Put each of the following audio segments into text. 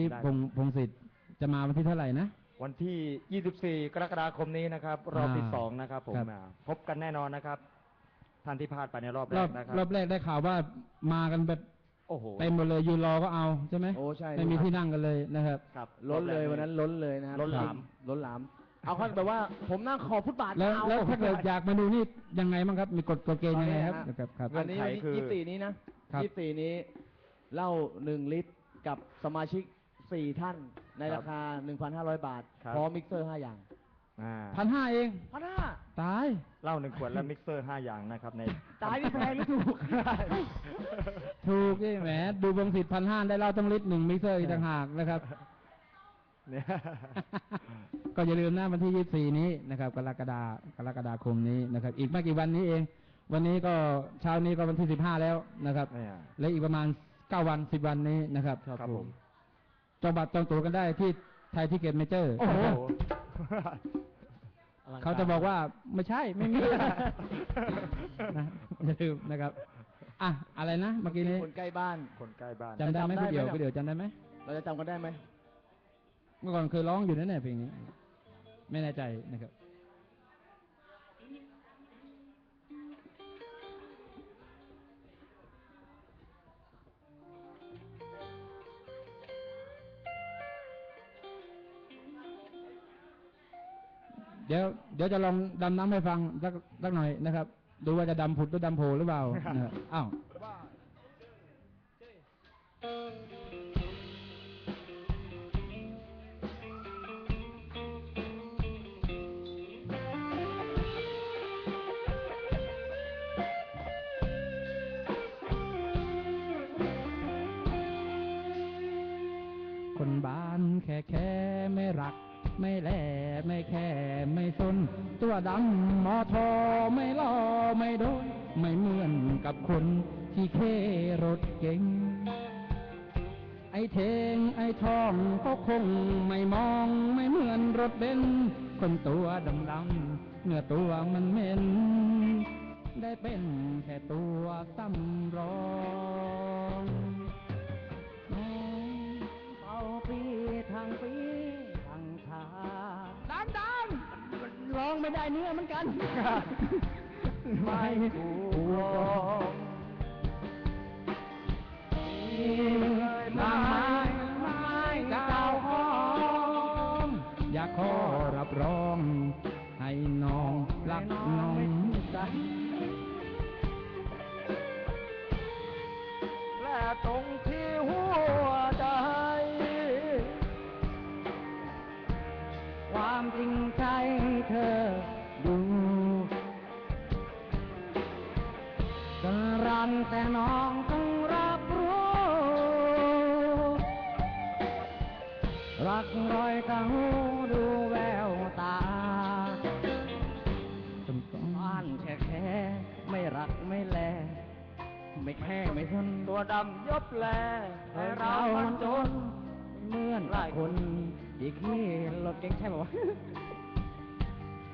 ที่ได้พงพงศิษฐ์จะมาวันที่เท่าไหร่นะ วันที่ 24 กรกฎาคมนี้นะครับ รอบที่อ่าสองนะครับผมครับ อ่าพบกันแน่นอนนะครับ ท่านที่พลาดไปในรอบแรรอกบนะครัรอบแรกได้ข่าวว่ามากันแบบโอ้โห เต็มหมดเลยยืนรอก็เอาใช่ไหมโอ้ใช่ ไม่มีที่นั่งกันเลยนะครับ ครับล้นเลยวันนั้นล้นเลยนะครับล้นหลาม ล้นหลาม เอาขั้นแบบว่าผมนั่งขอบฟุตบาทแล้วเอาแล้วถ้าเกิดอยากมาดูนี่ยังไงบ้างครับ มีกฎกฎเกณฑ์ยังไงครับเอาเลยฮะครับครับวันนี้เงื่วัอนนนี้ไขคือ ยี่สิบสี่นี้นะครับ ยี่สิบสี่นี้เหล้าหนึ่งลิตรกับสมาชิก สี่ท่านในราคาหนึ่งพันห้าร้อยบาท ครับ พร้อมมิกเซอร์ห้าอย่างอ่าพันห้าเอง พันห้าตาย เหล้าหนึ่งขวดและมิกเซอร์ห้าอย่างนะครับใน ตายนี่แพงหรือถูก ถูกใช่ไหมดูวงศิษย์พันห้าได้เหล่าต้องลิตรหนึ่งมิกเซอร์อีกต่างหากนะครับ เนี่ย ก็อย่าลืมนะวันที่ยี่สี่นี้นะครับกรกฎากรกฎาคมนี้นะครับ อีกไม่กี่วันนี้เอง วันนี้ก็เช้านี้ก็วันที่สิบห้าแล้วนะครับ เนี่ยและอีกประมาณเก้าวันสิบวันนี้นะครับครับผม จองบัตรจองตั๋วกันได้ที่ไทยทิเก็ตเมเจอร์ โอ้โหเขาจะบอกว่าไม่ใช่ไม่มีนะอย่าลืมนะครับ อะ อะไรนะเมื่อกี้นี้คนใกล้บ้านคนใกล้บ้านจำได้ไหมจำได้พี่เดียวไหมพี่เดียวจำได้ไหมเราจะจำกันได้ไหมเมื่อก่อนเคยร้องอยู่นั่นแหละเพลงนี้ ไม่แน่ใจนะครับ เดี๋ยวเดี๋ยวจะลองดำน้ำให้ฟังสักสักหน่อยนะครับ ดูว่าจะดำผุดหรือดำโผล่หรือเปล่านะอ้าว ไม่แลไม่แค่ไม่สนตัวดำมอทอไม่ล่อไม่โดนไม่เหมือนกับคนที่เครถเก่ง ไอเทงไอทองก็คงไม่มองไม่เหมือนรถเบนคนตัวดำดำเนื้อตัวมันเหม็นได้เป็นแค่ตัวสำร้องเป่าปีทางปี ร้องไม่ได้เนื้อเหมือนกัน ไม่ถูกลงมาไม้ไม้เก่าหอมอยากขอรับรอง ให้น้องรักน้องจันและตรงที่หัว รักรอยกระหูดูแววตาบ้านแค่แค่ไม่รักไม่แล ไม่แค่ไม่ทนตัวดำยบแลให้ให้เรามันจนเหมื่อนกับคนที่ขี้รถเก่งใช่ป่าวะ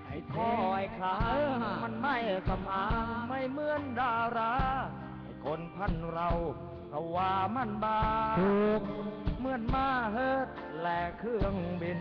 ไอ้ท่อไอ้ขามันไม่สมานไม่เหมือนดาราไอ้คนพันเราเขาว่ามันบาถูกเหมือนมาเฮิดแล เครื่องบิน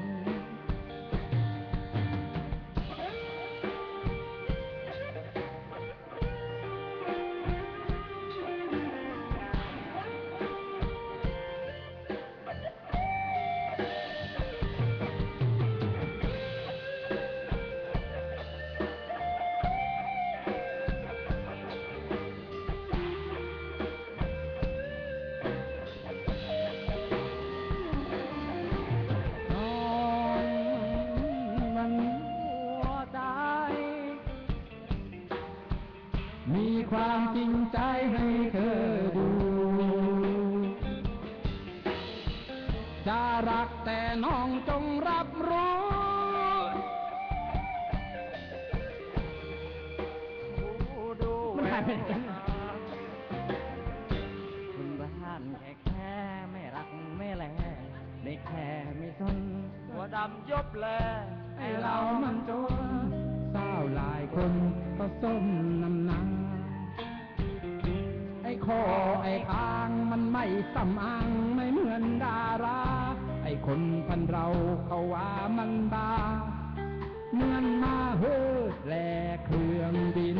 ความจริงใจให้เธอดู จะรักแต่น้องจงรับรู้ มันหายไปไหนคุณบ้านแค่แค่ไม่รักไม่แลไม่แค่ไม่สนตัวดำยบแลให้เรามันจนเศร้าหลายคนก็ส้มน้ำหนาไอ้ คอไอ้คางมันไม่สำอางไม่เหมือนดารา ไอคนพันเราเขาว่ามันบาเหมือนมาเฮือแลเครื่องบิน